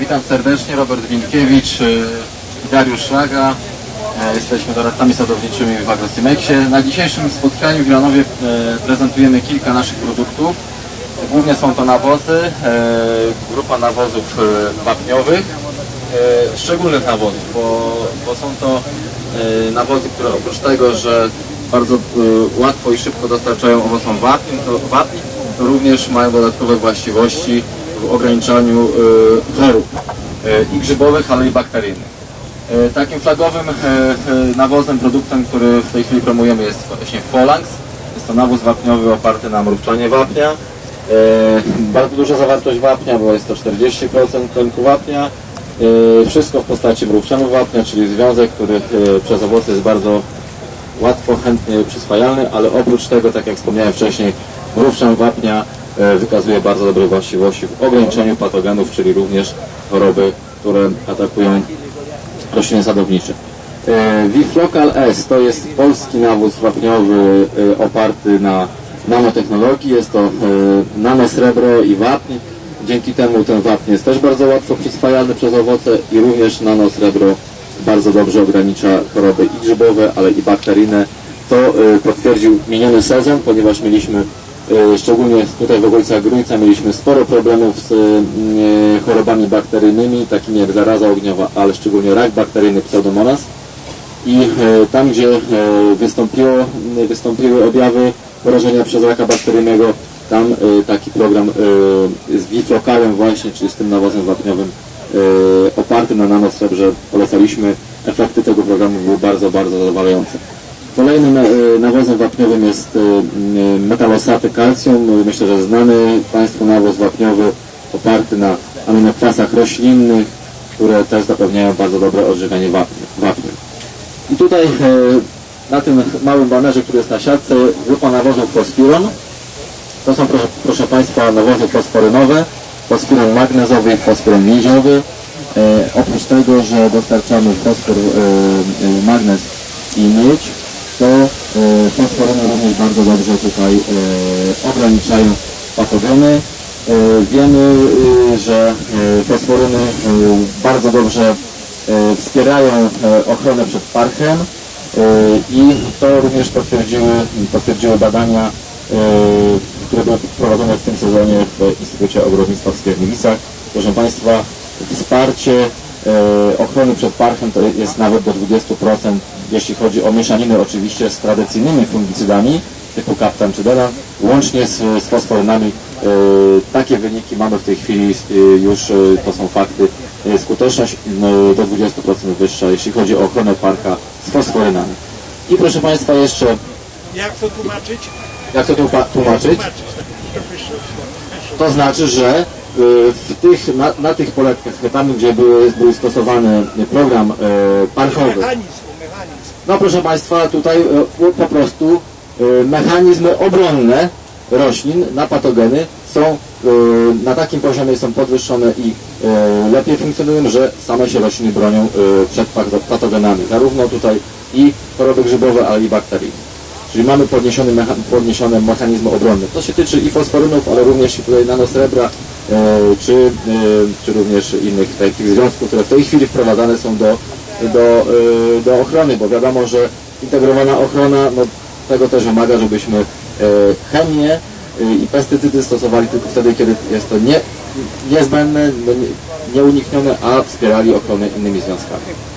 Witam serdecznie, Robert Winkiewicz y, Dariusz Szlaga. E, Jesteśmy doradcami sadowniczymi w Agrosimexie. Na dzisiejszym spotkaniu w Milanowie e, prezentujemy kilka naszych produktów. Głównie są to nawozy, e, grupa nawozów wapniowych, szczególnych nawozów, bo, bo są to nawozy, które oprócz tego, że bardzo łatwo i szybko dostarczają owocom wapń, to, wapń, to również mają dodatkowe właściwości w ograniczaniu e, chorób e, i grzybowych, ale i bakteryjnych. E, Takim flagowym nawozem, produktem, który w tej chwili promujemy jest właśnie Folax. Jest to nawóz wapniowy oparty na mrówczanie wapnia. Bardzo duża zawartość wapnia, bo jest to 40% tlenku wapnia. Wszystko w postaci mrówczanu wapnia, czyli związek, który przez owoce jest bardzo łatwo, chętnie przyswajalny, ale oprócz tego, tak jak wspomniałem wcześniej, mrówczan wapnia wykazuje bardzo dobre właściwości w ograniczeniu patogenów, czyli również choroby, które atakują rośliny sadownicze. E, Viflocal S to jest polski nawóz wapniowy e, oparty na nanotechnologii. Jest to e, nanosrebro i wapń. Dzięki temu ten wapń jest też bardzo łatwo przyswajalny przez owoce i również nanosrebro bardzo dobrze ogranicza choroby i grzybowe, ale i bakteryjne. To e, potwierdził miniony sezon, ponieważ mieliśmy e, szczególnie tutaj w okolicach Grójca mieliśmy sporo problemów z e, chorobami bakteryjnymi, takimi jak zaraza ogniowa, ale szczególnie rak bakteryjny Pseudomonas. I e, tam, gdzie e, wystąpiło, wystąpiły objawy porażenia przez raka bakteryjnego, tam e, taki program e, z Wiflokalem właśnie, czyli z tym nawozem wapniowym e, oparty na nanosrebrze polecaliśmy. Efekty tego programu były bardzo, bardzo zadowalające. Kolejnym e, nawozem wapniowym jest e, metalosaty calcium. Myślę, że znany Państwu nawóz wapniowy oparty na aminokwasach roślinnych, które też zapewniają bardzo dobre odżywianie wapnia. I tutaj e, na tym małym banerze, który jest na siatce, grupa nawozów fosfiron. To są, proszę, proszę Państwa, nawozy fosforynowe, fosforon magnezowy i fosforon miedziowy. E, oprócz tego, że dostarczamy fosfor, e, e, magnez i miedź, to e, fosforyny również bardzo dobrze tutaj e, ograniczają patogeny. E, wiemy, e, że e, fosforyny e, bardzo dobrze e, wspierają e, ochronę przed parchem e, i to również potwierdziły, potwierdziły badania, e, które były prowadzone w tym sezonie w Instytucie Ogrodnictwa w Skierniewicach. Proszę Państwa, wsparcie e, ochrony przed parchem to jest nawet do 20%, jeśli chodzi o mieszaniny oczywiście z tradycyjnymi fungicydami typu Captan czy Delan, łącznie z, z fosforynami. E, takie wyniki mamy w tej chwili e, już, e, to są fakty, e, skuteczność e, do 20% wyższa, jeśli chodzi o ochronę parka z fosforynami. I proszę Państwa jeszcze, Jak to tłumaczyć? jak to tłumaczyć? To znaczy, że y, w tych, na, na tych poletkach, tam gdzie były, był stosowany program y, parchowy, no proszę Państwa, tutaj y, po prostu mechanizmy obronne roślin na patogeny są na takim poziomie są podwyższone i lepiej funkcjonują, że same się rośliny bronią przed pato- patogenami, zarówno tutaj i choroby grzybowe, ale i bakteryjne. Czyli mamy podniesiony mecha- podniesione mechanizmy obronne. To się tyczy i fosforynów, ale również i tutaj nanosrebra, e, czy, e, czy również innych takich związków, które w tej chwili wprowadzane są do, do, e, do ochrony, bo wiadomo, że integrowana ochrona no, tego też wymaga, żebyśmy chemię i pestycydy stosowali tylko wtedy, kiedy jest to nie, niezbędne, no, nie, nieuniknione, a wspierali ochronę innymi związkami.